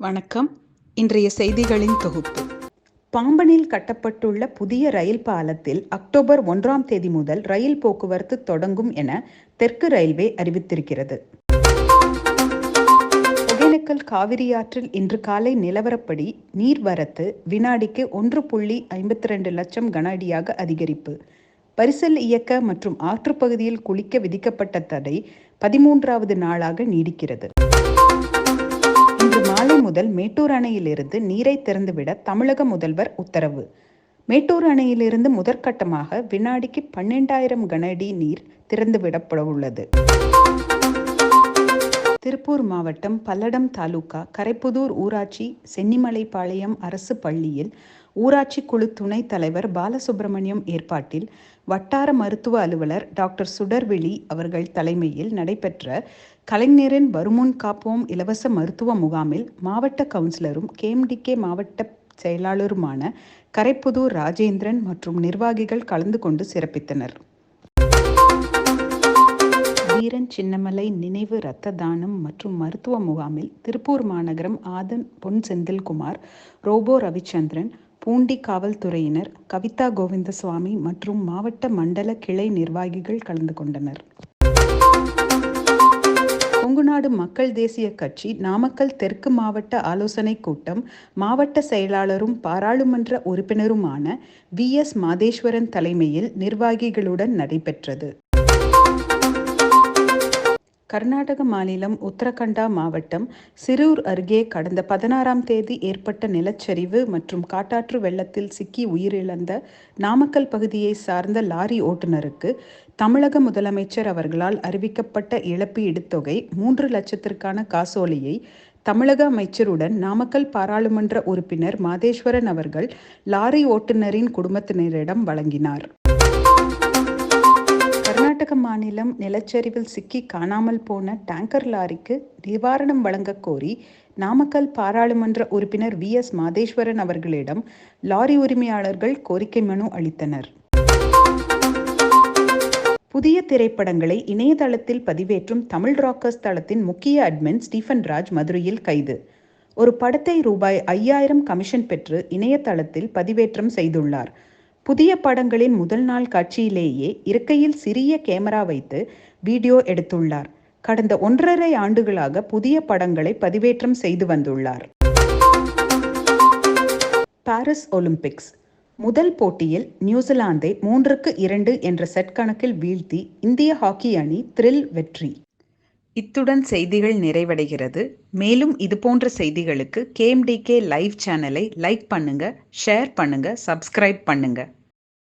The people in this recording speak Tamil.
வணக்கம். இன்றைய செய்திகளின் தொகுப்பு. பாம்பனில் கட்டப்பட்டுள்ள புதிய ரயில் பாலத்தில் அக்டோபர் ஒன்றாம் தேதி முதல் ரயில் போக்குவரத்து தொடங்கும் என தெற்கு ரயில்வே அறிவித்திருக்கிறது. ஒகேனக்கல் காவிரியாற்றில் இன்று காலை நிலவரப்படி நீர்வரத்து வினாடிக்கு ஒன்று புள்ளி ஐம்பத்தி ரெண்டு லட்சம் கன அடியாக அதிகரிப்பு. பரிசல் இயக்க மற்றும் ஆற்றுப்பகுதியில் குளிக்க விதிக்கப்பட்ட தடை பதிமூன்றாவது நாளாக நீடிக்கிறது. முதல் மேட்டூர் அணையிலிருந்து நீரை திறந்துவிட தமிழக முதல்வர் உத்தரவு. மேட்டூர் அணையிலிருந்து முதற்கட்டமாக வினாடிக்கு பன்னெண்டாயிரம் கனஅடி நீர் திறந்துவிடப்பட உள்ளது திருப்பூர் மாவட்டம் பல்லடம் தாலுகா கரைப்புதூர் ஊராட்சி சென்னிமலைப்பாளையம் அரசு பள்ளியில் ஊராட்சி குழு துணைத் தலைவர் பாலசுப்பிரமணியம் ஏற்பாட்டில் வட்டார மருத்துவ அலுவலர் டாக்டர் சுடர்விழி அவர்கள் தலைமையில் நடைபெற்ற கலைஞரின் வருமுன் காப்போம் இலவச மருத்துவ முகாமில் மாவட்ட கவுன்சிலரும் கேம்டிகே மாவட்ட செயலாளருமான கரைப்புதூர் ராஜேந்திரன் மற்றும் நிர்வாகிகள் கலந்து கொண்டு சிறப்பித்தனர். வீரன் சின்னமலை நினைவு இரத்த தானம் மற்றும் மருத்துவ முகாமில் திருப்பூர் மாநகரம் ஆதன் பொன் செந்தில்குமார் ரோபோ ரவிச்சந்திரன் பூண்டி காவல்துறையினர் கவிதா கோவிந்தசுவாமி மற்றும் மாவட்ட மண்டல கிளை நிர்வாகிகள் கலந்து கொண்டனர். கொங்குநாடு மக்கள் தேசிய கட்சி நாமக்கல் தெற்கு மாவட்ட ஆலோசனை கூட்டம் மாவட்ட செயலாளரும் பாராளுமன்ற உறுப்பினருமான வி எஸ் மாதேஸ்வரன் தலைமையில் நிர்வாகிகளுடன் நடைபெற்றது. கர்நாடக மாநிலம் உத்தரகண்டா மாவட்டம் சிரூர் அருகே கடந்த பதினாறாம் தேதி ஏற்பட்ட நிலச்சரிவு மற்றும் காட்டாற்று வெள்ளத்தில் சிக்கி உயிரிழந்த நாமக்கல் பகுதியை சார்ந்த லாரி ஓட்டுநருக்கு தமிழக முதலமைச்சர் அவர்களால் அறிவிக்கப்பட்ட இழப்பீடு தொகை மூன்று லட்சத்திற்கான காசோலையை தமிழக அமைச்சருடன் நாமக்கல் பாராளுமன்ற உறுப்பினர் மாதேஸ்வரன் அவர்கள் லாரி ஓட்டுநரின் குடும்பத்தினரிடம் வழங்கினார். கர்நாடக மாநிலம் நிலச்சரிவில் சிக்கி காணாமல் போன டேங்கர் லாரிக்கு நிவாரணம் வழங்கக் கோரி நாமக்கல் பாராளுமன்ற உறுப்பினர் வி. எஸ். மாதேஸ்வரன் அவர்களிடம் லாரி உரிமையாளர்கள் கோரிக்கை மனு அளித்தனர். புதிய திரைப்படங்களை இணையதளத்தில் பதிவேற்றும் தமிழ் ராக்கர்ஸ் தளத்தின் முக்கிய அட்மின் ஸ்டீஃபன் ராஜ் மதுரையில் கைது. ஒரு படத்தை ரூபாய் ஐயாயிரம் கமிஷன் பெற்று இணையதளத்தில் பதிவேற்றம் செய்துள்ளார். புதிய படங்களின் முதல் நாள் காட்சியிலேயே இருக்கையில் சிறிய கேமரா வைத்து வீடியோ எடுத்துள்ளார். கடந்த ஒன்றரை ஆண்டுகளாக புதிய படங்களை பதிவேற்றம் செய்து வந்துள்ளார். Paris Olympics. முதல் போட்டியில் நியூசிலாந்தை மூன்றுக்கு இரண்டு என்ற செட் கணக்கில் வீழ்த்தி இந்திய ஹாக்கி அணி த்ரில் வெற்றி. இத்துடன் செய்திகள் நிறைவடைகிறது. மேலும் இதுபோன்ற செய்திகளுக்கு கேஎம்டிகே லைவ் சேனலை லைக் பண்ணுங்க ஷேர் பண்ணுங்க சப்ஸ்கிரைப் பண்ணுங்க.